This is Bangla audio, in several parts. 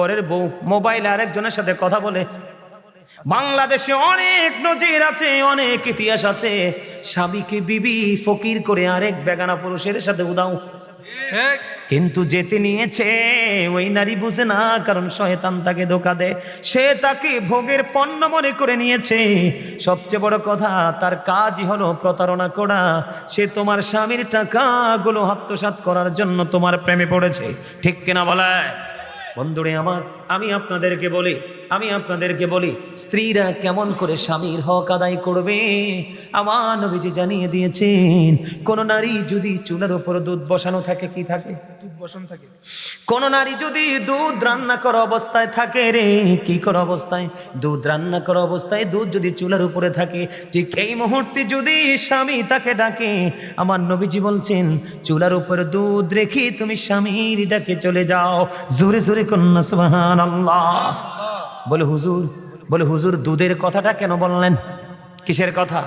ঘরের বউ মোবাইলে আরেকজনের সাথে কথা বলে। বাংলাদেশে অনেক নজির আছে অনেক ইতিহাস আছে। স্বামীকে বিবি ফকির করে আরেক বেগানা পুরুষের সাথে উদাও। কিন্তু যেতে নিয়েছে ওই নারী বুঝে না কারণ শয়তান তাকে ধোকা দেয়। সে তাকে ভোগের পণ্য মনে করে নিয়েছে। সবচেয়ে বড় কথা তার কাজই হলো প্রতারণা করা। সে তোমার স্বামীর টাকাগুলো আত্মসাৎ করার জন্য তোমার প্রেমে পড়েছে। ঠিক কিনা বলে? বন্ধুরে আমার আমি আপনাদেরকে বলি আমি আপনাদেরকে বলি স্ত্রীরা কেমন করে স্বামীর হক আদায় করবে? আমার নবীজি জানিয়ে দিয়েছেন কোন নারী যদি চুলার উপর দুধ বসানো থাকে কি থাকে? দুধ বসানো থাকে। কোন নারী যদি দুধ রান্না করা অবস্থায় থাকে রে কি করা অবস্থায়? দুধ রান্না করা অবস্থায় দুধ যদি চুলার উপরে থাকে ঠিক এই মুহূর্তে যদি স্বামী তাকে ডাকে আমার নবীজি বলছেন চুলার উপরে দুধ রেখে তুমি স্বামীর ডাকে চলে যাও। জোরে জোরে কন্যা সুবহান বলে, হুজুর বলে, হুজুর, দুধের কথাটা কেন বললেন? কিসের কথা?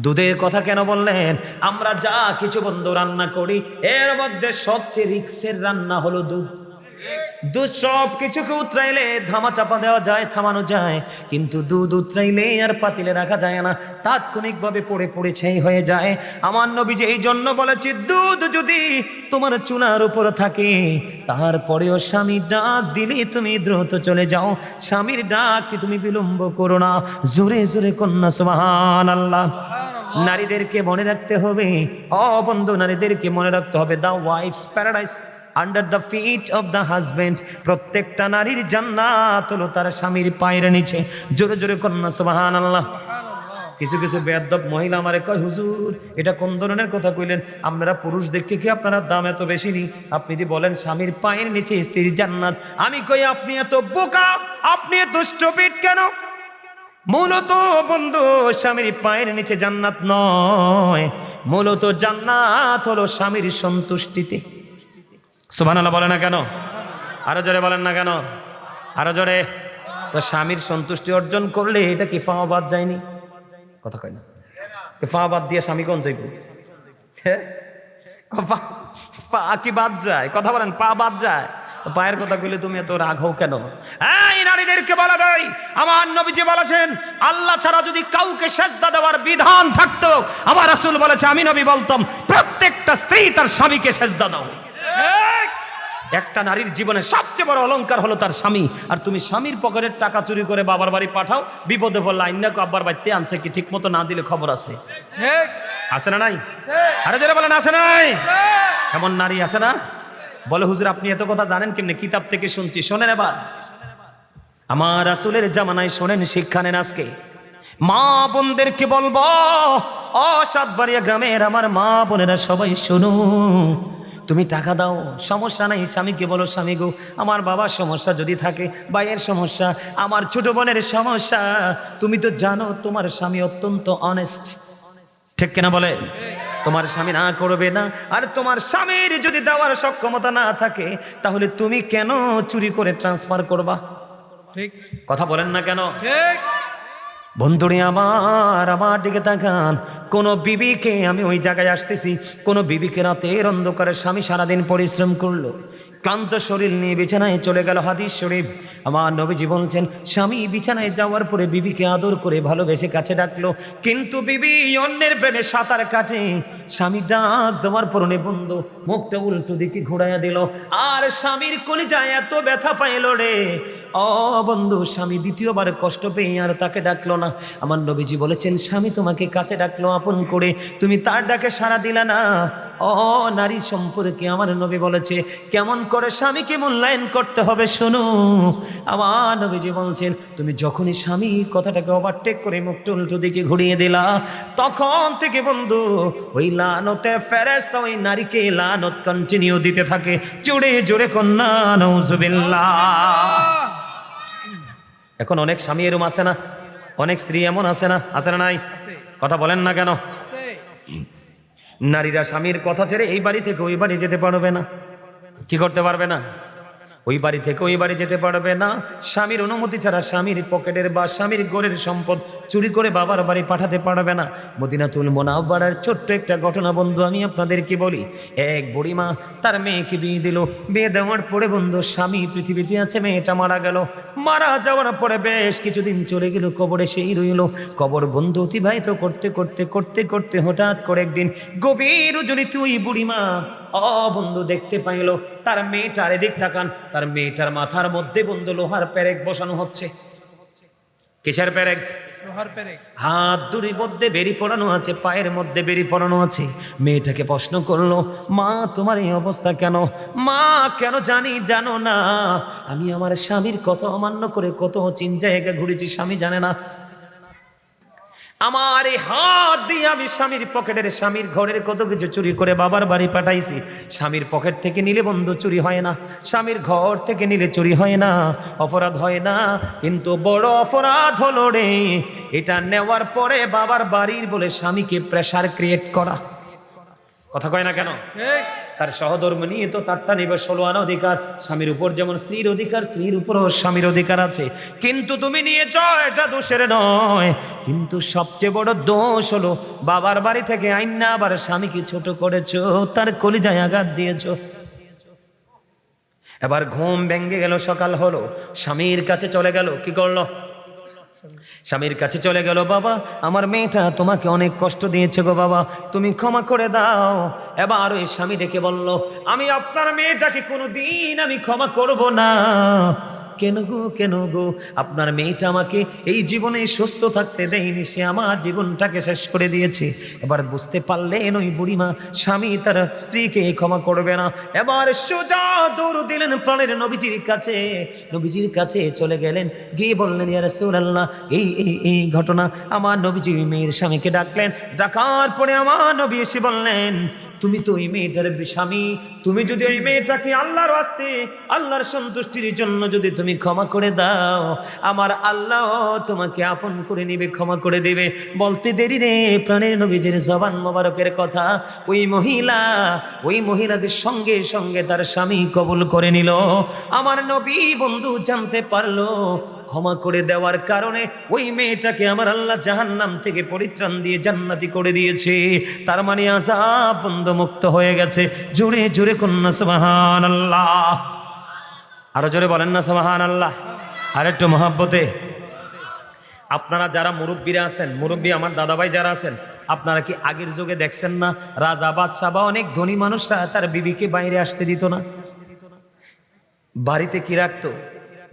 দুধের কথা কেন বললেন? আমরা যা কিছু বন্ধু রান্না করি, এর মধ্যে সবচেয়ে রিক্সের রান্না হলো দুধ। দুধ সব কিছুকে উতরাইলে ধামা চাপা দেওয়া যায়, থামানো যায়। কিন্তু দুধ উতরাইলে আর পাতিলে রাখা যায় না। তাৎক্ষণিকভাবে পড়ে পড়ে ছাই হয়ে যায়। আমার নবী যে এই জন্য বলেছি, দুধ যদি তোমার চুলার উপর থাকে, তারপরেও স্বামী ডাক দিলে তুমি দ্রুত চলে যাও। স্বামীর ডাক তুমি বিলম্ব করো না? জোরে জোরে কন্যা সুবহান আল্লাহ নারীদেরকে মনে রাখতে হবে। অ, বন্ধু, নারীদেরকে মনে রাখতে হবে। The wife's paradise under the feet of the husband প্রত্যেকটা নারীর জান্নাত হলো তার স্বামীর পায়ের নিচে। জোরে জোরে কন্যা সুবহান আল্লাহ কিছু কিছু বেয়াদব মহিলা আমারে কয়, হুজুর, এটা কোন ধরনের কথা কইলেন? আপনারা পুরুষ দেখে কি আপনারা দাম এত বেশি নি? আপনি যদি বলেন স্বামীর পায়ের নিচে স্ত্রীর জান্নাত, আমি কই আপনি এত বোকা? আপনি এত স্টুপিড কেন? মূলত বন্ধু, স্বামীর পায়ের নিচে জান্নাত নয়। মূলত জান্নাত হলো স্বামীর সন্তুষ্টিতে। সুবহানাল্লাহ বলে না কেন? আরও জোরে বলেন না কেন? আরও জোরে। তো স্বামীর সন্তুষ্টি অর্জন করলে এটা কি ফাওয়া বাদ যায়নি? কথা কয় না। এ ফা বাদ দিয়ে স্বামী কোন যাইব হ্যাঁ? পা- কি বাদ যায়? কথা বলেন, পা বাদ যায়? পায়ের কথা কইলে তুমি এত রাগ হও কেন? এই নারীদেরকে বলা দেয়। আমার নবীজি বলেছেন আল্লাহ ছাড়া যদি কাউকে সেজদা দেওয়ার বিধান থাকতো আমার রাসূল বলেছে আমি নবী বলতাম প্রত্যেকটা স্ত্রী তার স্বামীকে সেজদা দাও। একটা নারীর জীবনে সবচেয়ে বড় অলংকার হলো তার স্বামী। আর তুমি স্বামীর পকেটের টাকা চুরি করে বাবার বাড়ি পাঠাও বিপদে পড়লে আইনাকে আব্বার বাড়িতে আনছে কি ঠিক মতো না দিলে খবর আছে? আছে না নাই? আরে যারা বলেন আছে নাই? এমন নারী আছে না? বলে হুজুর আপনি এত কথা জানেন কেমনে? কিতাব থেকে শুনছি শোনেন এবার। আমার আসলের জামানায় শোনেন শিক্ষা নেন আজকে। মা বোনদেরকে বলব অসাতবাড়িয়া গ্রামের আমার মা বোনেরা সবাই শোনো। তুমি টাকা দাও, সমস্যা নাই, স্বামীকে বলো, স্বামী গো, আমার বাবার সমস্যা যদি থাকে, ভাইয়ের সমস্যা, আমার ছোট বোনের সমস্যা, তুমি তো জানো তোমার স্বামী অত্যন্ত অনেস্ট ঠিক কিনা বলে? তোমার স্বামী না করবে না। আর তোমার স্বামীর যদি দেওয়ার সক্ষমতা না থাকে, তাহলে তুমি কেন চুরি করে ট্রান্সফার করবা? ঠিক। কথা বলেন না কেন? ঠিক। বন্ধুরে আমার আমার দিকে তাকান। কোন বিবিকে আমি ওই জায়গায় আসতেছি। কোন বিবিকে রাতের অন্ধকারে স্বামী সারাদিন পরিশ্রম করল। ক্লান্ত শরীর নিয়ে বিছানায় চলে গেল হাদিস শরীফ। আমার নবীজি বলছেন, স্বামী বিছানায় যাওয়ার পরে বিবিকে আদর করে ভালোবেসে কাছে ডাকলো। কিন্তু বিবি অন্যের প্রেমে সাঁতার কাটে। স্বামী ডাক দেওয়ার পরনে বন্ধু, মুখটা উল্টো দিকে ঘুরাইয়া দিল। আর স্বামীর কলিজায় এত ব্যথা পাইল রে? অ বন্ধু, স্বামী দ্বিতীয়বার কষ্ট পেয়ে আর তাকে ডাকলো না। আমার নবীজি বলেছেন, স্বামী তোমাকে কাছে ডাকলো আপন করে। তুমি তার ডাকে সাড়া দিলা না? অ নারী সম্পর্কে, আমার নবী বলেছে, কেমন করে স্বামীকে মূল্যায়ন করতে হবে শোনো। আমার নবীজি বলছেন তুমি যখনই স্বামী কথাটাকে ওভারটেক করে মুখটা উল্টো দিকে ঘুরিয়ে দিলা তখন থেকে বন্ধু ওই লানতে ফেরেস্তা ওই নারীকে লানত কন্টিনিউ দিতে থাকে। জোরে জোরে কন্যা নৌজুবিল্লাহ এখন অনেক স্বামী এরম আছে না? অনেক স্ত্রী এমন আছে না? আছে না নাই? কথা বলেন না কেন? নারীরা স্বামীর কথা ছেড়ে এই বাড়ি থেকে ওই বাড়ি যেতে পারবে না। কি করতে পারবে না? ওই বাড়ি থেকে ওই বাড়ি যেতে পারবে না। স্বামীর অনুমতি ছাড়া স্বামীর পকেটের বা স্বামীর গোরের সম্পদ চুরি করে বাবার বাড়ি পাঠাতে পারবে না। মদিনাতুল মোনাব্বারার ছোট্ট একটা ঘটনা বন্ধু, আমি আপনাদেরকে বলি। এক বুড়িমা তার মেয়েকে বিয়ে দিল। বিয়ে দেওয়ার পরে বন্ধু, স্বামী পৃথিবীতে আছে, মেয়েটা মারা গেল। মারা যাওয়ার পরে বেশ কিছুদিন চলে গেল, কবরে সেই রইল। কবর বন্ধু অতিবাহিত করতে করতে করতে করতে হঠাৎ করে একদিন গভীর জনি তুই বুড়িমা অ বন্ধু দেখতে পাইল তার মেয়েটার এদিক তাকান। তার মেয়েটার মাথার মধ্যে বন্ধু লোহার প্যারেক বসানো হচ্ছে। কিসের প্যারেক হাত দুরির মধ্যে বেরি পড়ানো আছে পায়ের মধ্যে বেরি পড়ানো আছে। মেয়েটাকে প্রশ্ন করল মা তোমার এই অবস্থা কেন? মা কেন জানি জানো না। আমি আমার স্বামীর কত অমান্য করে কত চিন জায়গা ঘুরেছি স্বামী জানে না। আমার এই হাত দিয়ে আমি স্বামীর পকেটের স্বামীর ঘরের কত কিছু চুরি করে বাবার বাড়ি পাঠাইছি। স্বামীর পকেট থেকে নিলে বন্ধু চুরি হয় না, স্বামীর ঘর থেকে নিলে চুরি হয় না, অপরাধ হয় না। কিন্তু বড় অপরাধ হলো রে, এটা নেওয়ার পরে বাবার বাড়ির বলে স্বামীকে প্রেশার ক্রিয়েট করা। কথা কয় না কেন? তার সহধর্ম নিয়ে তো তারটা নিবে ষোলো আনা অধিকার। স্বামীর উপর যেমন স্ত্রীর অধিকার স্ত্রীর উপরও স্বামীর অধিকার আছে। কিন্তু তুমি নিয়েছ এটা দোষের নয়। কিন্তু সবচেয়ে বড় দোষ হলো বাবার বাড়ি থেকে আইন না আবার স্বামীকে ছোট করেছ তার কলিজায় আঘাত দিয়েছ। এবার ঘুম ভেঙে গেল সকাল হলো। স্বামীর কাছে চলে গেল কি করল? স্বামীর কাছে চলে গেল, বাবা, আমার মেয়েটা তোমাকে অনেক কষ্ট দিয়েছে গো বাবা, তুমি ক্ষমা করে দাও। এবার ওই স্বামী ডেকে বলল, আমি আপনার মেয়েটাকে কোনো দিন আমি ক্ষমা করব না। কেন গো কেন গো? আপনার মেয়েটা আমাকে এই জীবনে সুস্থ থাকতে দেয়নি, সে আমার জীবনটাকে শেষ করে দিয়েছে। এবার বুঝতে পারলেন ওই বুড়িমা, স্বামী তার স্ত্রীকে ক্ষমা করবে না। এবার সোজা দৌড় দিলেন প্রাণের নবীজির কাছে। নবীজির কাছে চলে গেলেন, গিয়ে বললেন, ইয়া রাসূলুল্লাহ, এই এই এই ঘটনা। আমার নবীজি মেয়ের স্বামীকে ডাকলেন। ডাকার পরে আমার নবী এসে বললেন, তুমি তো ওই মেয়েটার স্বামী। তুমি যদি ওই মেয়েটাকে আল্লাহর আসতে, আল্লাহর সন্তুষ্টির জন্য যদি তুমি ক্ষমা করে দাও। আমার আল্লাহ তোমাকে আপন করে নিবে, ক্ষমা করে দেবে। বলতে দেরি রে, প্রাণের নবীজের জবান মোবারকের কথা। ওই মহিলা, ওই মহিলাদের সঙ্গে সঙ্গে তার স্বামী কবুল করে নিল। আমার নবী বন্ধু জানতে পারল, ক্ষমা করে দেওয়ার কারণে ওই মেয়েটাকে আমার আল্লাহ জাহান্নাম থেকে পরিত্রাণ দিয়ে জান্নাতি করে দিয়েছে। তার মানে আজাব বন্ধ মুক্ত হয়ে গেছে। জোরে জোরে কন্যা সুবহান আল্লাহ আরও জোরে বলেন না সুবহান আল্লাহ আর একটু মহাব্বতে। আপনারা যারা মুরব্বীরা আছেন, মুরব্বী আমার দাদাভাই যারা আছেন, আপনারা কি আগের যুগে দেখছেন না, রাজা বাদশাহ বা অনেক ধনী মানুষরা তার বিবিকে বাইরে আসতে দিত না? বাড়িতে কি রাখতো?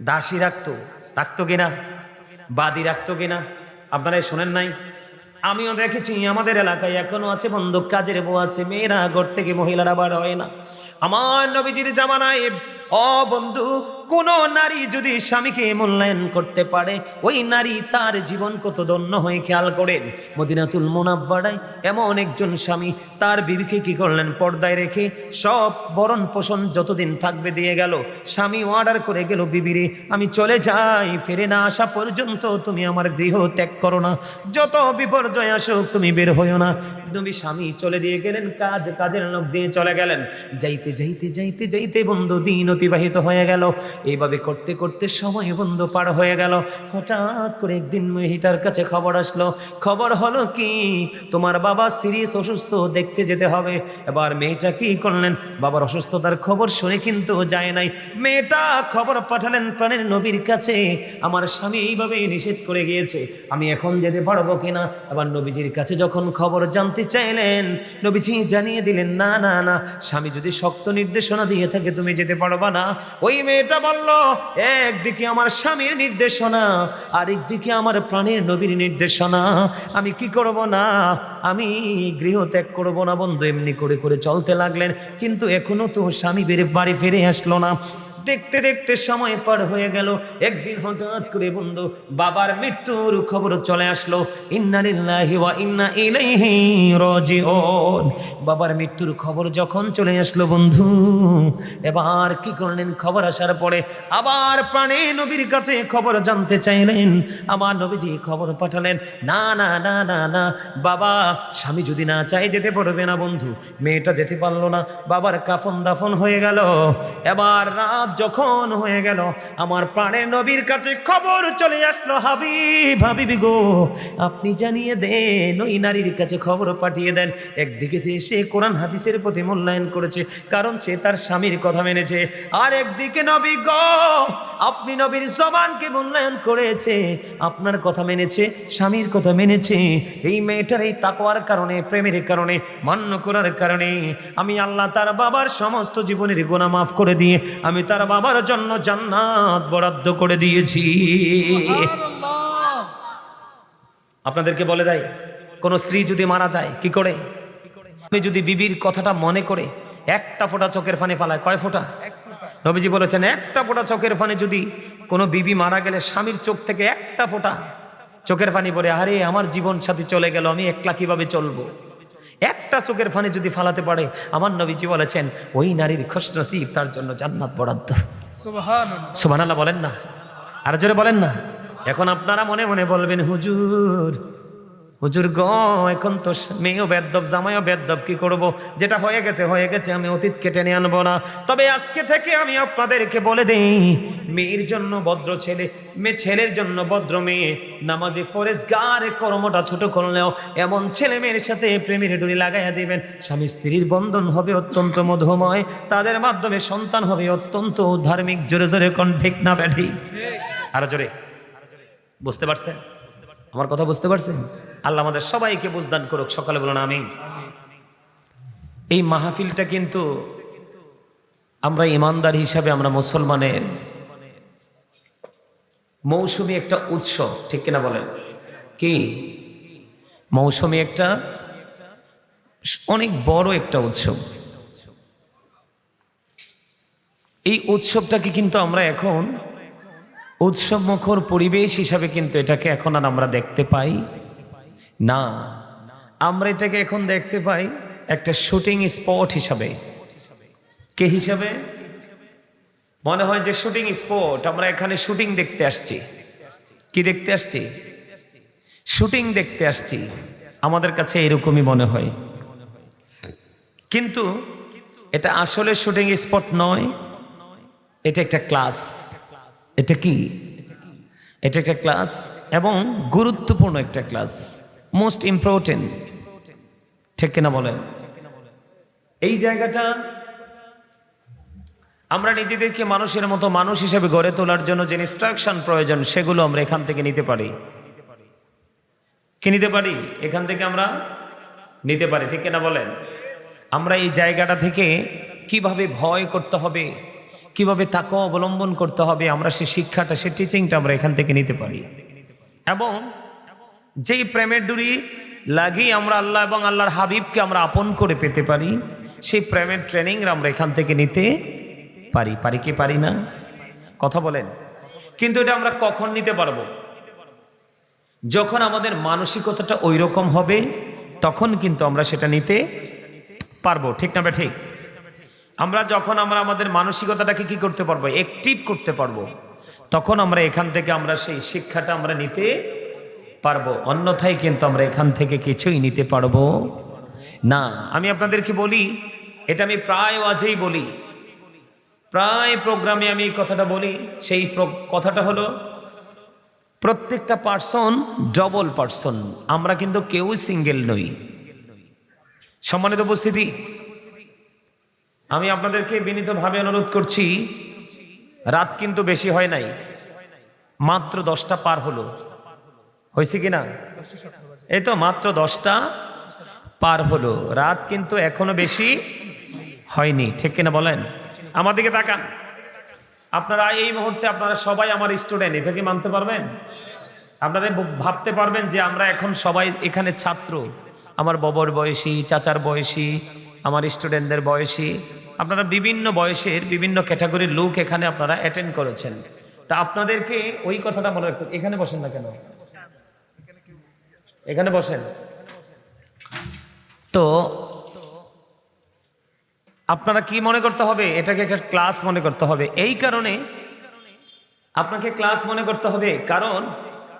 দাসী রাখতো? রাখতো কিনা? বাদি রাখতো কিনা? আপনারা শোনেন নাই? আমিও দেখেছি, আমাদের এলাকায় এখনও আছে বন্ধু কাজের বউ আছে, মেয়েরা ঘর থেকে মহিলারা বার হয় না। আমার নবীজির জামানায় ও বন্ধু, কোন নারী যদি স্বামীকে মূল্যায়ন করতে পারে, ওই নারী তার জীবন কত দন্য হয়ে খেয়াল করেন। মদিনাতুল মোনাব্বাড়ায় এমন একজন স্বামী, তার বিবিকে কি করলেন? পর্দায় রেখে সব বরণ পোষণ যতদিন থাকবে দিয়ে গেল। স্বামী অর্ডার করে গেল, বিবিরে, আমি চলে যাই, ফিরে না আসা পর্যন্ত তুমি আমার গৃহ ত্যাগ করো না। যত বিপর্যয় আসুক, তুমি বের হইও না। নবী স্বামী চলে দিয়ে গেলেন, কাজ কাজের লোক দিয়ে চলে গেলেন। যাইতে যাইতে যাইতে যাইতে বন্ধু, দিন অতিবাহিত হয়ে গেল। এইভাবে করতে করতে সময় বন্ধু পার হয়ে গেল। হঠাৎ করে একদিন মেয়েটার কাছে খবর আসলো। খবর হলো কি? তোমার বাবা সিরিয়াস অসুস্থ, দেখতে যেতে হবে। এবার মেয়েটা কি করলেন? বাবার অসুস্থতার খবর শুনে কিন্তু যায় নাই। মেয়েটা খবর পাঠালেন প্রাণের নবীর কাছে। আমার স্বামী এইভাবে নিষেধ করে গিয়েছে। আমি এখন যেতে পারব কিনা? আবার নবীজির কাছে যখন খবর জানতে চাইলেন, নবীজি জানিয়ে দিলেন, না না না। স্বামী যদি শক্ত নির্দেশনা দিয়ে থাকে, তুমি যেতে পারবা না। ওই মেয়েটা বলল, একদিকে আমার স্বামীর নির্দেশনা, আরেকদিকে আমার প্রাণের নবীর নির্দেশনা। আমি কি করব না? আমি গৃহ ত্যাগ করব না বন্ধু। এমনি করে করে চলতে লাগলেন। কিন্তু এখনও তো স্বামী বেড়ে বাড়ি ফিরে আসলো না। দেখতে দেখতে সময় পার হয়ে গেল। একদিন হঠাৎ করে বন্ধু, বাবার মৃত্যুর খবর চলে আসলো। ইন্না বাবার মৃত্যুর খবর যখন চলে আসলো বন্ধু, এবার কি করলেন? খবর আসার পরে আবার প্রাণে নবীর কাছে খবর জানতে চাইলেন। আমার নবীজি খবর পাঠালেন, না না না না না, বাবা, স্বামী যদি না চাই যেতে পারবে না বন্ধু। মেয়েটা যেতে পারল না, বাবার কাফন দাফন হয়ে গেল। এবার রাত যখন হয়ে গেল, আমার প্রাণের নবীর কাছে খবর চলে আসলো, হাবিব, হাবিবি গো, আপনি জানিয়ে দেন, ওই নারীর কাছে খবর পাঠিয়ে দেন। একদিকে যে সে কোরআন হাদিসের প্রতি মূল্যায়ন করেছে, কারণ সে তার স্বামীর কথা মেনেছে। আর একদিকে নবী গো, আপনি নবীর জবানকে মূল্যায়ন করেছে, আপনার কথা মেনেছে, স্বামীর কথা মেনেছে। এই মেয়েটার এই তাকওয়ার কারণে, প্রেমের কারণে, মান্য করার কারণে, আমি আল্লাহ তার বাবার সমস্ত জীবনের গোনা মাফ করে দিয়ে, আমি তার বাবার জন্য জান্নাত বরাদ্দ করে দিয়েছি। আপনাদেরকে বলে দেয় কোন স্ত্রী যদি মারা যায় কি করে? আপনি যদি বিবির কথাটা মনে করে একটা ফোঁটা চোখের ফানে ফালায় কয় ফোঁটা? ফোঁটা। নবীজি বলেছেন একটা ফোঁটা চোখের ফানে যদি কোনো বিবি মারা গেলে স্বামীর চোখ থেকে একটা ফোঁটা চোখের ফানি পরে আরে আমার জীবন সাথী চলে গেল আমি একলা কীভাবে চলবো? একটা চোখের ফানে যদি ফালাতে পারে আমার নবীজি বলেছেন ওই নারীর খসনসিব নসিব তার জন্য জান্নাত বরাদ্দ। সুবহানাল্লাহ বলেন না। আর জোরে বলেন না। এখন আপনারা মনে মনে বলবেন হুজুর হুজুর গ এখন তো মেয়েও বেদব জামাইও বেদব কি করব? যেটা হয়ে গেছে হয়ে গেছে আমি অতীতকে টেনে আনব না। তবে আজকে থেকে আমি আপনাদেরকে বলে দেই মেয়ের জন্য ভদ্র ছেলে মেয়ে ছেলের জন্য ভদ্র মেয়ে নামাজে ফরেজ গারে কর্মটা ছোট করলেও এমন ছেলে মেয়ের সাথে প্রেমের ডুরি লাগাইয়া দিবেন। স্বামী স্ত্রীর বন্ধন হবে অত্যন্ত মধুময় তাদের মাধ্যমে সন্তান হবে অত্যন্ত ধার্মিক জোরে জোরে কণ্ঠিক না ব্যাঠি? আরও জোরে। বুঝতে পারছেন? আমার কথা বুঝতে পারছেন? আল্লাহ আমাদের সবাইকে বুঝদান করুক, সকালে বলুন আমি এই মাহফিলটা কিন্তু আমরা ইমানদার হিসাবে আমরা মুসলমানের মৌসুমী একটা উৎসব, ঠিক কিনা বলেন? কি? মৌসুমী একটা অনেক বড় একটা উৎসব। এই উৎসবটাকে কিন্তু আমরা এখন উৎসব মুখর পরিবেশ হিসাবে কিন্তু এটাকে এখন আর আমরা দেখতে পাই। না, আমরা এটাকে এখন দেখতে পাই একটা শুটিং স্পট হিসাবে। কে হিসাবে? মনে হয় যে শুটিং স্পট, আমরা এখানে শুটিং দেখতে আসছি। কি দেখতে আসছি? শুটিং দেখতে আসছি। আমাদের কাছে এরকমই মনে হয়। কিন্তু এটা আসলে শুটিং স্পট নয়, এটা একটা ক্লাস। এটা কি? এটা একটা ক্লাস এবং গুরুত্বপূর্ণ একটা ক্লাস, মোস্ট ইম্পর্টেন্ট। ঠিক কিনা বলেন? এই জায়গাটা আমরা নিজেদেরকে মানুষের মতো মানুষ হিসেবে গড়ে তোলার জন্য যে ইনস্ট্রাকশন প্রয়োজন, সেগুলো আমরা এখান থেকে নিতে পারি। কি নিতে পারি? এখান থেকে আমরা নিতে পারি, ঠিক কিনা বলেন? আমরা এই জায়গাটা থেকে কীভাবে ভয় করতে হবে? কীভাবে তাকে অবলম্বন করতে হবে, আমরা সে শিক্ষাটা, সে টিচিংটা আমরা এখান থেকে নিতে পারি। এবং যেই প্রেমের ডুরি লাগিয়ে আমরা আল্লাহ এবং আল্লাহর হাবিবকে আমরা আপন করে পেতে পারি, সেই প্রেমের ট্রেনিং আমরা এখান থেকে নিতে পারি। পারি কি পারি না? কথা বলেন। কিন্তু এটা আমরা কখন নিতে পারব? যখন আমাদের মানসিকতাটা ওই রকম হবে, তখন কিন্তু আমরা সেটা নিতে পারব। ঠিক না ঠিক? আমরা যখন আমরা আমাদের মানসিকতাটাকে কি করতে পারব? অ্যাক্টিভ করতে পারব। তখন আমরা এখান থেকে আমরা সেই শিক্ষাটা আমরা নিতে পারব। অন্যথায় কিন্তু আমরা এখান থেকে কিছুই নিতে পারব না। আমি আপনাদেরকে বলি, এটা আমি প্রায় আজই বলি। প্রায় প্রোগ্রামে আমি এই কথাটা বলি, সেই কথাটা হলো, প্রত্যেকটা পার্সন ডবল পার্সন আমরা কিন্তু কেউ সিঙ্গেল নই। সম্মানিত উপস্থিতি আমি আপনাদেরকে বিনীতভাবে অনুরোধ করছি, রাত কিন্তু বেশি হয় নাই। মাত্র দশটা পার হলো। হয়েছে কিনা এই তো মাত্র দশটা পার হলো। রাত কিন্তু এখনও বেশি হয়নি। ঠিক কিনা বলেন? আমার দিকে তাকান। আপনারা এই মুহূর্তে আপনারা সবাই আমার স্টুডেন্ট, এটা কি মানতে পারবেন? আপনারা ভাবতে পারবেন যে আমরা এখন সবাই এখানে ছাত্র। আমার ববর বয়সী, চাচার বয়সী, আমার স্টুডেন্টদের বয়সী। আপনারা বিভিন্ন বয়সের বিভিন্ন ক্যাটাগরির লোক এখানে আপনারা অ্যাটেন্ড করেছেন। তা আপনাদেরকে ওই কথাটা মনে রাখতে এখানে বসেন না কেন? এখানে বসেন। তো আপনারা কি মনে করতে হবে? এটাকে একটা ক্লাস মনে করতে হবে। এই কারণে আপনাকে ক্লাস মনে করতে হবে। কারণ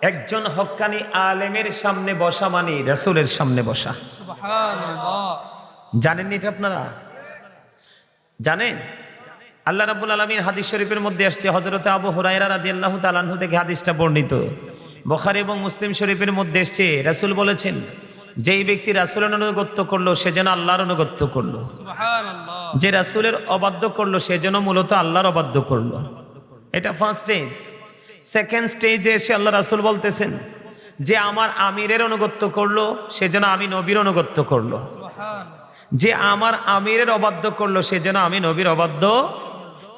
একজন হক্কানি আলেমের সামনে বসা মানে রসুলের সামনে বসা। সুবহানাল্লাহ। জানেন এটা আপনারা? জানেন? আল্লাহ রাব্বুল আলমীর হাদিস শরীফের মধ্যে আসছে হজরত আবু হুরাইরা রাদি আল্লাহ তালাহু থেকে হাদিসটা বর্ণিত। বখারি এবং মুসলিম শরীফের মধ্যে এসছে রাসূল বলেছেন যেই ব্যক্তি রাসূলের অনুগত্য করল সে যেন আল্লাহর অনুগত্য করল। যে রাসূলের অবাধ্য করল সে যেন মূলত আল্লাহর অবাধ্য করল। এটা ফার্স্ট স্টেজ সেকেন্ড স্টেজে এসে আল্লাহ রাসূল বলতেছেন যে আমার আমিরের অনুগত্য করল সে যেন আমি নবীর অনুগত্য করল। যে আমার আমিরের অবাধ্য করল, সে যেন আমি নবীর অবাধ্য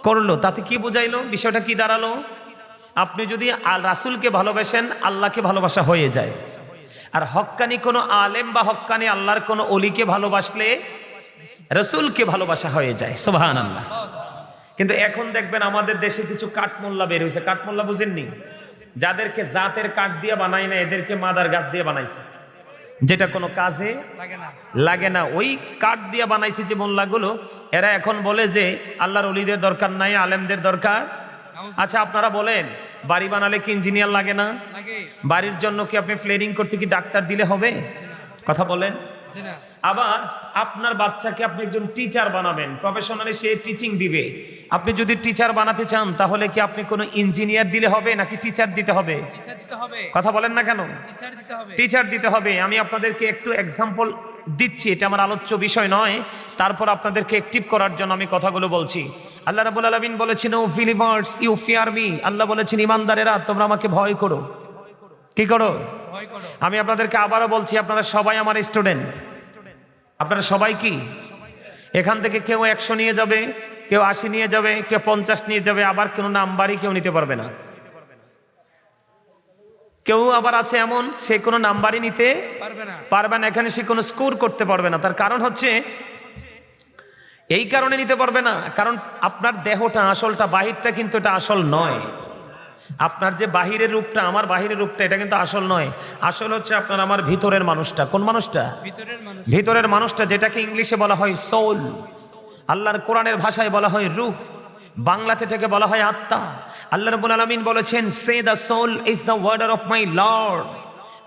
করল। তাতে কি বুঝাইলো? বিষয়টা কি দাঁড়াল? আপনি যদি আল রাসুলকে ভালোবাসেন, আল্লাহকে ভালোবাসা হয়ে যায়। আর হক্কানি কোনো আলেম বা হক্কানি আল্লাহর কোনো অলিকে ভালোবাসলে, রসুলকে ভালোবাসা হয়ে যায়। সোভান আল্লাহ কিন্তু এখন দেখবেন আমাদের দেশে কিছু কাঠমোল্লা বের হয়েছে কাঠমোল্লা বুঝেননি? যাদেরকে জাতের কাঠ দিয়ে বানায় না, এদেরকে মাদার গাছ দিয়ে বানাইছে। যেটা কোনো কাজে লাগে না। লাগে না। ওই কাঠ দিয়ে বানাইছে যে মোল্লাগুলো এরা এখন বলে যে আল্লাহর অলিদের দরকার নাই আলেমদের দরকার। আচ্ছা আপনারা বলেন বাড়ি বানালে কি ইঞ্জিনিয়ার লাগে না? বাড়ির জন্য কি আপনি ফ্লেরিং করতে কি ডাক্তার দিলে হবে? কথা বলেন। আবার আপনার বাচ্চাকে আপনি একজন টিচার বানাবেন। প্রফেশনালি সে টিচিং দিবে। আপনি যদি টিচার বানাতে চান তাহলে কি আপনি কোনো ইঞ্জিনিয়ার দিলে হবে নাকি টিচার দিতে হবে? কথা বলেন না কেন? টিচার দিতে হবে। টিচার দিতে হবে। আমি আপনাদেরকে একটু এক্সাম্পল দিচ্ছি। এটা আমার আলোচ্য বিষয় নয়। তারপর আপনাদেরকে অ্যাক্টিভ করার জন্য আমি কথাগুলো বলছি। আল্লাহ রাবুল আলমিন বলেছেন O believers you fear me Allah বলেছেন ইমানদারেরা তোমরা আমাকে ভয় করো। কি করো? আমি আপনাদেরকে আবারও বলছি আপনারা সবাই আমার স্টুডেন্ট আপনারা সবাই কি? এখান থেকে কেউ একশো নিয়ে যাবে কেউ আশি নিয়ে যাবে কেউ পঞ্চাশ নিয়ে যাবে আবার কোনো নাম্বারই কেউ নিতে পারবে না। কেউ আবার আছে এমন সে কোনো নাম্বারই নিতে পারবে না। পারবে না। এখানে সে কোনো স্কোর করতে পারবে না। তার কারণ হচ্ছে এই কারণে নিতে পারবে না। কারণ আপনার দেহটা আসলটা বাহিরটা কিন্তু এটা আসল নয়। আপনার যে বাহিরের রূপটা আমার বাহিরের রূপটা এটা কিন্তু আসল নয়। আসল হচ্ছে আপনার আমার ভিতরের মানুষটা। কোন মানুষটা? ভিতরের ভিতরের মানুষটা যেটাকে ইংলিশে বলা হয় সোল আল্লাহর কোরআনের ভাষায় বলা হয় রূহ। বাংলাতে থেকে বলা হয় আত্মা। আল্লাহ রবুল আলমিন বলেছেন say the soul is the warder of my Lord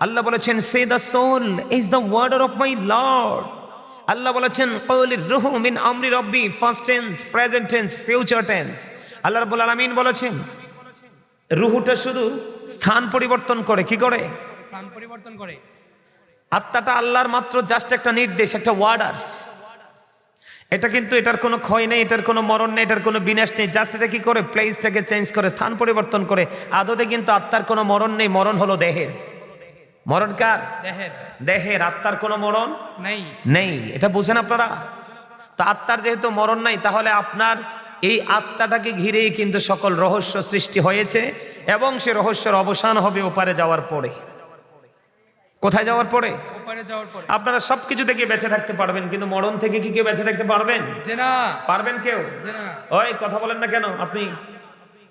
Allah বলেছেন say the soul is the warder of my Lord Allah বলেছেন কৌলির রুহ মিন আমরি রব্বি first tense present tense future tense Allah রবুল আলমিন বলেছেন রুহুটা শুধু স্থান পরিবর্তন করে কি করে? স্থান পরিবর্তন করে। আত্মাটা আল্লাহর মাত্র জাস্ট একটা নির্দেশ একটা ওয়ার্ডার এটা কিন্তু এটার কোনো ক্ষয় নেই এটার কোনো মরণ নেই এটার কোনো বিনাশ নেই। জাস্ট এটা কি করে? প্লেসটাকে চেঞ্জ করে স্থান পরিবর্তন করে। আদতে কিন্তু আত্মার কোনো মরণ নেই মরণ হলো দেহের। মরণ কার? দেহের। দেহের। আত্মার কোনো মরণ নেই। নেই। এটা বুঝেন আপনারা? তো আত্মার যেহেতু মরণ নাই তাহলে আপনার এই আত্মাটাকে ঘিরেই কিন্তু সকল রহস্য সৃষ্টি হয়েছে এবং সে রহস্যের অবসান হবে ওপারে যাওয়ার পরে। কোথায় যাওয়ার পরে? আপনারা সবকিছু থেকে বেঁচে থাকতে পারবেন কিন্তু মরণ থেকে কি কেউ বেঁচে থাকতে পারবেন? না। পারবেন কেউ? ওই কথা বলেন না কেন আপনি?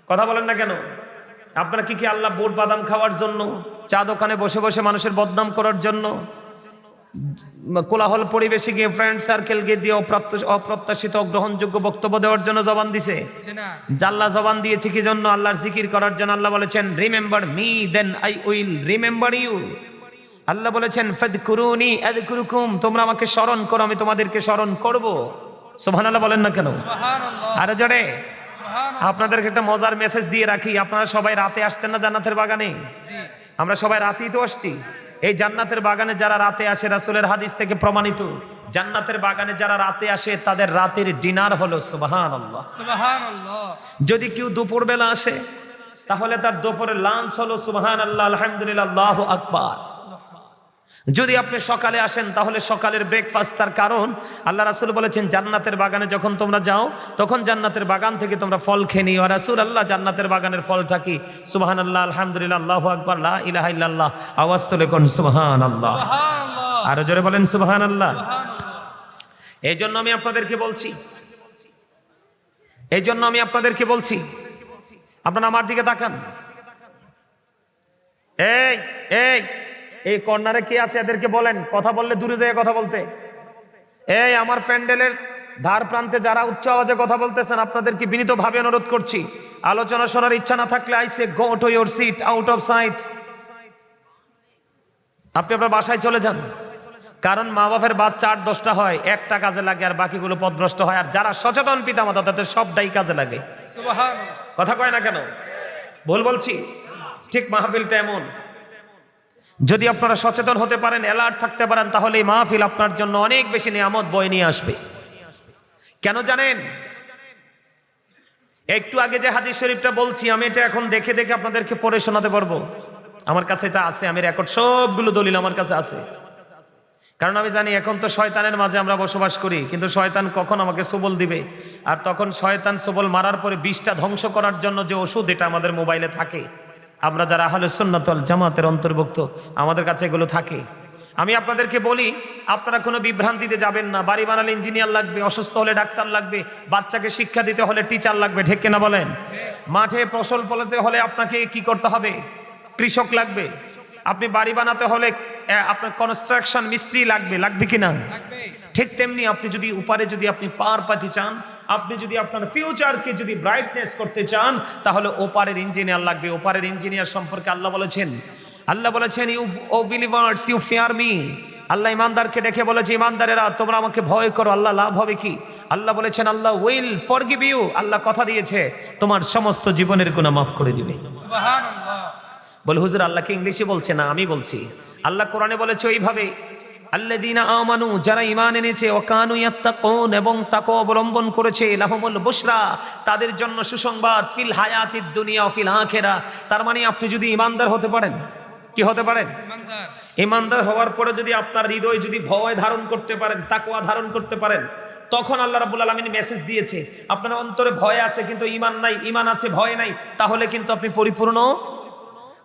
কথা বলেন না কেন? আপনারা কি কি আল্লাহ বোট বাদাম খাওয়ার জন্য চা দোকানে বসে বসে মানুষের বদনাম করার জন্য কোলাহল পরিবেশে গিয়ে ফ্রেন্ড সার্কেল গিয়ে দিয়ে অপ্রত্যাশিত গ্রহণযোগ্য বক্তব্য দেওয়ার জন্য জবান দিছে। জাল্লা জবান দিয়েছে কি জন্য? আল্লাহর জিকির করার জন্য আল্লাহ বলেছেন remember me then I will remember you Allah বলেছেন ফাদকুরুনি আযকুরুকুম তোমরা আমাকে স্মরণ করো আমি তোমাদেরকে স্মরণ করব। সুবহানাল্লাহ বলেন না কেন? সুবহানাল্লাহ। আরে জোরে। আপনাদেরকে একটা মজার মেসেজ দিয়ে রাখি আপনারা সবাই রাতে আসছেন না জান্নাতের বাগানে? জি। আমরা সবাই রাতেই তো আসছি। এই জান্নাতের বাগানে যারা রাতে আসে রাসুলের হাদিস থেকে প্রমাণিত জান্নাতের বাগানে যারা রাতে আসে তাদের রাতের ডিনার হলো সুবহানাল্লাহ। যদি কেউ দুপুরবেলা আসে তাহলে তার দুপুরের লাঞ্চ হলো সুবাহান আল্লাহ আলহামদুলিল্লাহ আকবার। যদি আপনি সকালে আসেন তাহলে সকালের ব্রেকফাস্ট তার কারণ। আল্লাহ রাসুল বলেছেন জান্নাতের বাগানে যখন তোমরা যাও তখন জান্নাতের বাগান থেকে তোমরা ফল খেয়ে নিও। রাসুল আল্লাহ জান্নাতের বাগানের ফলটা কি? সুবহান আল্লাহ আলহামদুলিল্লাহ আল্লাহু আকবার ইল্লাল্লাহ আওয়াজ তুলে কোন সুবহান আল্লাহ আরও জোরে বলেন সুবহান আল্লাহ এই জন্য আমি আপনাদেরকে বলছি এই জন্য আমি আপনাদেরকে বলছি আপনারা আমার দিকে তাকান। এই এই এই কর্নারে কে আছে এদেরকে বলেন? কথা বললে দূরে যেয়ে কথা বলতে। এই আমার প্যান্ডেলের ধার প্রান্তে যারা উচ্চ আওয়াজে কথা বলতেছেন আপনাদেরকে বিনীতভাবে অনুরোধ করছি। আলোচনা শোনার ইচ্ছা না থাকলে I say go to your seat out of sight আপনি আপনার বাসায় চলে যান। কারণ মা বাপের বাচ্চা আট দশটা হয় একটা কাজে লাগে আর বাকিগুলো পদভ্রষ্ট হয়। আর যারা সচেতন পিতামাতা তাদের সবটাই কাজে লাগে। কথা কয় না কেন? ভুল বলছি? ঠিক মাহফিলটা এমন। যদি আপনারা সচেতন হতে পারেন অ্যালার্ট থাকতে পারেন, তাহলে এই মাহফিল আপনার জন্য অনেক বেশি নিয়ামত বয়ে নিয়ে আসবে। কেন জানেন? একটু আগে যে হাদিস শরীফটা বলছি, আমি এটা এখন দেখে দেখে আপনাদেরকে পড়ে শোনাতে পারব। আমার কাছে এটা আছে, আমি রেকর্ড সবগুলো দলিল আমার কাছে আছে। কারণ আমি জানি এখন তো শয়তানের মাঝে আমরা বসবাস করি, কিন্তু শয়তান কখন আমাকে সবল দিবে? আর তখন শয়তান সবল মারার পরে বিষটা ধ্বংস করার জন্য যে ওষুধ, এটা আমাদের মোবাইলে থাকে। আমরা যারা আহলে সুন্নাতল জামাতের অন্তর্ভুক্ত আমাদের কাছে এগুলো থাকে। আমি আপনাদেরকে বলি আপনারা কোনো বিভ্রান্তিতে যাবেন না। বাড়ি বানালে ইঞ্জিনিয়ার লাগবে অসুস্থ হলে ডাক্তার লাগবে বাচ্চাকে শিক্ষা দিতে হলে টিচার লাগবে ঠিক না বলেন? মাঠে ফসল ফলাতে হলে আপনাকে কি করতে হবে? কৃষক লাগবে। আপনি বাড়ি বানাতে হলে আপনার কনস্ট্রাকশন মিস্ত্রি লাগবে লাগবে কিনা? লাগবে। ঠিক তেমনি আপনি যদি উপারে যদি আপনি পার পাতি চান আপনি যদি আপনার ফিউচারকে যদি ব্রাইটনেস করতে চান তাহলে ওপারের ইঞ্জিনিয়ার লাগবে। ওপারের ইঞ্জিনিয়ার সম্পর্কে আল্লাহ বলেছেন। আল্লাহ বলেছেন you O believers you fear me Allah ইমানদারকে ডেকে বলেছে ইমানদারেরা তোমরা আমাকে ভয় করো আল্লাহ লাভ হবে কি? আল্লাহ বলেছেন Allah will forgive you Allah কথা দিয়েছে তোমার সমস্ত জীবনের গুনাহ মাফ করে দিবে। বলে হুজুর আল্লাহকে ইংলিশে বলছে না আমি বলছি। আল্লাহ কোরআনে বলেছে ওইভাবে আল্লাযীনা আমানু যারা ঈমান এনেছে ও কানু ইয়াত্তাকুন এবং তাকও অবলম্বন করেছে লাহুমুল বুশরা তাদের জন্য সুসংবাদ ফিল হায়াতিদ দুনিয়া ফিল আখিরা। তার মানে আপনি যদি ঈমানদার হতে পারেন কি হতে পারেন? ইমানদার ইমানদার হওয়ার পরে যদি আপনার হৃদয় যদি ভয় ধারণ করতে পারেন তাকওয়া ধারণ করতে পারেন তখন আল্লাহ রাব্বুল আলামিন মেসেজ দিয়েছে। আপনার অন্তরে ভয় আছে কিন্তু ঈমান নাই ঈমান আছে ভয় নাই তাহলে কিন্তু আপনি পরিপূর্ণ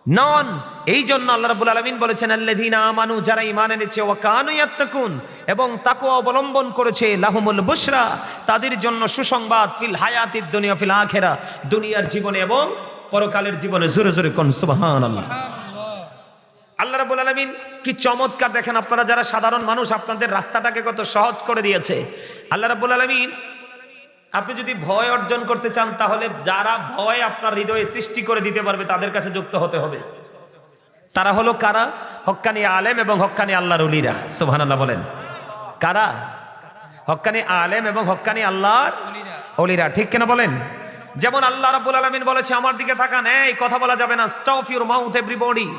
নন। এই জন্য আল্লাহ রাব্বুল আলামিন বলেছেন, আল্লাযীনা আমানু, যারা ঈমান এনেছে, ওয়া কানু ইয়াত্তাকুন এবং তাকওয়া অবলম্বন করেছে লাহুমুল বুশরা, তাদের জন্য সুসংবাদ, ফিল হায়াতিদ দুনিয়া, ফিল আখিরা, দুনিয়ার জীবনে এবং পরকালের জীবনে। জোরে জোরে কোন সুবহানাল্লাহ সুবহানাল্লাহ। আল্লাহ রাব্বুল আলামিন কি চমৎকার দেখেন আপনারা যারা সাধারণ মানুষ, আপনাদের রাস্তাটাকে কত সহজ করে দিয়েছে। আল্লাহ রাব্বুল আলামিন আপনি যদি ভয় অর্জন করতে চান, তাহলে যারা ভয় আপনার হৃদয়ে সৃষ্টি করে দিতে পারবে, তাদের কাছে যুক্ত হতে হবে। তারা হলো কারা? হক্কানি আলেম এবং হক্কানি আল্লাহর উলিরা সুবহানাল্লাহ বলেন। কারা? হক্কানি আলেম এবং হক্কানি আল্লাহর অলিরা ঠিক কেনা বলেন? যেমন আল্লাহ রাব্বুল আলামিন বলেছে, আমার দিকে তাকান, এই কথা বলা যাবে না। Stop your mouth, everybody.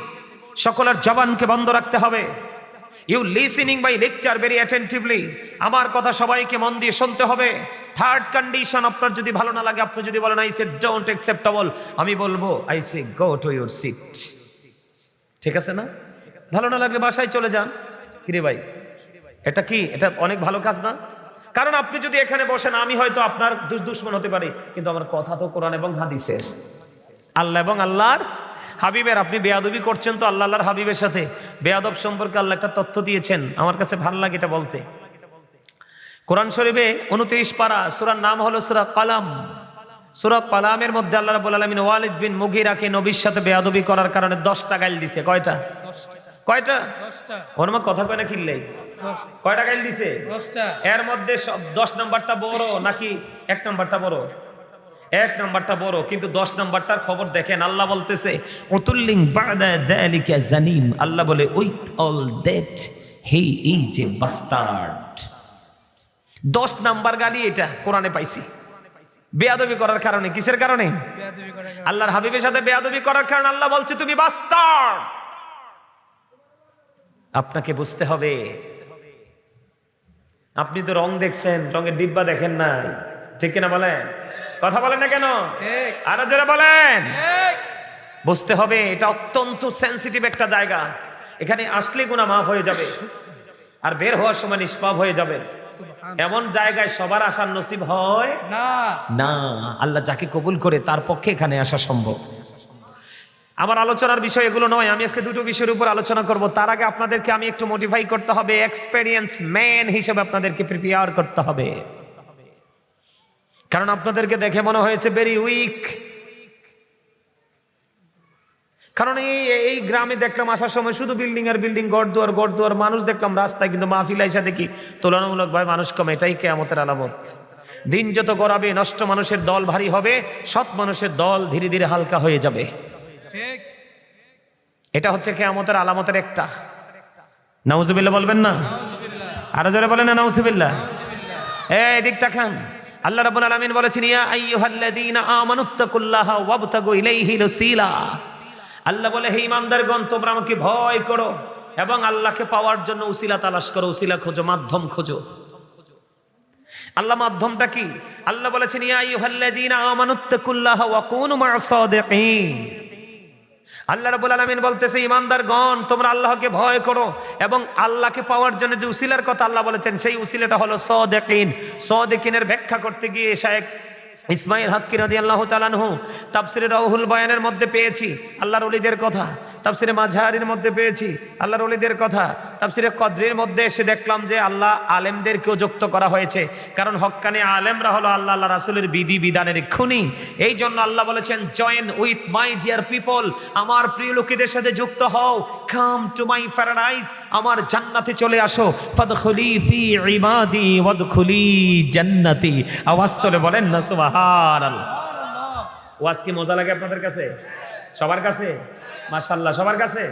সকলের জবানকে বন্ধ রাখতে হবে। You listening by lecture very attentively আমার কথা সবাইকে মন দিয়ে শুনতে হবে। থার্ড কন্ডিশন আপনার যদি ভালো না লাগে, আপনি যদি বলেন আই সে ডোন্ট অ্যাকসেপ্টেবল আমি বলব I say go to your seat ঠিক আছে না? ভালো না লাগলে বাসায় চলে যান। কিরে ভাই, এটা কি? এটা অনেক ভালো কাজ না? কারণ আপনি যদি এখানে বসেন, আমি হয়তো আপনার দুশ্মন হতে পারি, কিন্তু আমার কথা তো কোরআন এবং হাদিসের। আল্লাহ এবং আল্লাহর হাবিবের আপনি বেয়াদবি করছেন তো আল্লাহ আল্লাহর হাবিবের সাথে। বেয়াদব সম্পর্কে আল্লাহ একটা তথ্য দিয়েছেন আমার কাছে ভালো লাগে এটা বলতে। কোরআন শরীফে উনত্রিশ পারা সুরার নাম হলো সুরা কালাম। সুরা কালামের মধ্যে আল্লাহ রাব্বুল আলামিন ওয়ালিদ বিন মুগিরাকে নবীর সাথে বেয়াদবি করার কারণে দশটা গাইল দিছে। কয়টা? কয়টা? ওর মা কথা কয় না কিনলে কয়টা গাইল দিছে? এর মধ্যে দশ নম্বরটা বড় নাকি এক নাম্বারটা বড়? এক নাম্বারটা বড়, কিন্তু দশ নাম্বারটার খবর দেখেন, আল্লাহ বলতেছে যালিকা জানিম। আল্লাহ বলে, with all that, he is a bastard. দশ নাম্বার গালি এটা, কোরআনে পাইছি। বেয়াদবি করার কারণে, কিসের কারণে। আল্লাহর হাবিবের সাথে বেয়াদবি করার কারণে আল্লাহ বলছে, তুমি বাস্টার্ড! আপনাকে বুঝতে হবে, আপনি তো রং দেখছেন, রঙের ডিব্বা দেখেন না ঠিক কিনা বলেন? কথা বলেন না কেন? আরও জোরে বলেন। বুঝতে হবে এটা অত্যন্ত সেনসিটিভ একটা জায়গা। এখানে আসলে গুণা মাফ হয়ে যাবে আর বের হওয়ার সময় নিষ্পাপ হয়ে যাবে। এমন জায়গায় সবার আসার নসিব হয়? না। না। আল্লাহ যাকে কবুল করে তার পক্ষে এখানে আসা সম্ভব। আমার আলোচনার বিষয় এগুলো নয় আমি আজকে দুটো বিষয়ের উপর আলোচনা করব। তার আগে আপনাদেরকে আমি একটু মোটিফাই করতে হবে এক্সপেরিয়েন্স ম্যান হিসেবে আপনাদেরকে প্রিপেয়ার করতে হবে। কারণ আপনাদেরকে দেখে মনে হয়েছে ভেরি উইক কারণ এই এই গ্রামে দেখলাম আসার সময় শুধু বিল্ডিং আর বিল্ডিং গড় দুয়ার গড় দুয়ার মানুষ দেখলাম রাস্তায় কিন্তু মাহফিলা এসে দেখি তুলনামূলকভাবে মানুষ কম এটাই কেয়ামতের আলামত। দিন যত গড়াবে নষ্ট মানুষের দল ভারী হবে সৎ মানুষের দল ধীরে ধীরে হালকা হয়ে যাবে। ঠিক। এটা হচ্ছে কেয়ামতের আলামতের একটা। নাউজুবিল্লাহ বলবেন না। আরও জোরে বলেন না নাউসুবিল্লাহ এই দিক তাকান আল্লাহ রাবুল আলমিন বলেছেন, ইয়া আইয়ুহাল্লাযীনা আমানুত্তাকুল্লাহা ওয়াবতাগু ইলাইহিল ওসিলা আল্লাহ বলে, হে ইমানদারগণ তোমরা আমাকে ভয় করো এবং আল্লাহকে পাওয়ার জন্য উসিলা তালাশ করো, উসিলা খোঁজো, মাধ্যম খোঁজো। আল্লাহ মাধ্যমটা কি? আল্লাহ বলেছেন, ইয়া আইয়ুহাল্লাযীনা আমানুত্তাকুল্লাহা ওয়া কুনু মা'আস সাদিকিন আল্লাহ রাবুল আলমিন বলতেছে ইমানদার গণ তোমরা আল্লাহকে ভয় করো এবং আল্লাহকে পাওয়ার জন্য যে উসিলার কথা আল্লাহ বলেছেন, সেই উসিলাটা হলো সদেকিন। সদেকিনের ব্যাখ্যা করতে গিয়ে শায়েখ ইসমাইল হাক্কি রাদি আল্লাহ তালানহু তাফসিরে রাহুল বয়ানের মধ্যে পেয়েছি, আল্লাহর অলিদের কথা। তাফসিরে মাঝহারির মধ্যে পেয়েছি, আল্লাহর অলিদের কথা। তাফসিরে কদ্রির মধ্যে এসে দেখলাম যে আল্লাহ আলেমদেরকেও যুক্ত করা হয়েছে। কারণ হক্কানে আলেমরা হলো আল্লাহ আল্লাহ রাসুলের বিধি বিধানের খুনি। এই জন্য আল্লাহ বলেছেন join with my dear people আমার প্রিয় লোকেদের সাথে যুক্ত হও। কাম টু মাই প্যারাডাইস আমার জান্নাতে চলে আসো। ফাদখুলি ফি ইবাদি, ওয়াদখুলি জান্নাতি। আওয়াজ তোলে বলেন না সুবহানাল্লাহ। ওয়াজ কি মজা লাগে আপনাদের কাছে? সবার কাছে? মাসাল্লাহ সবার কাছে?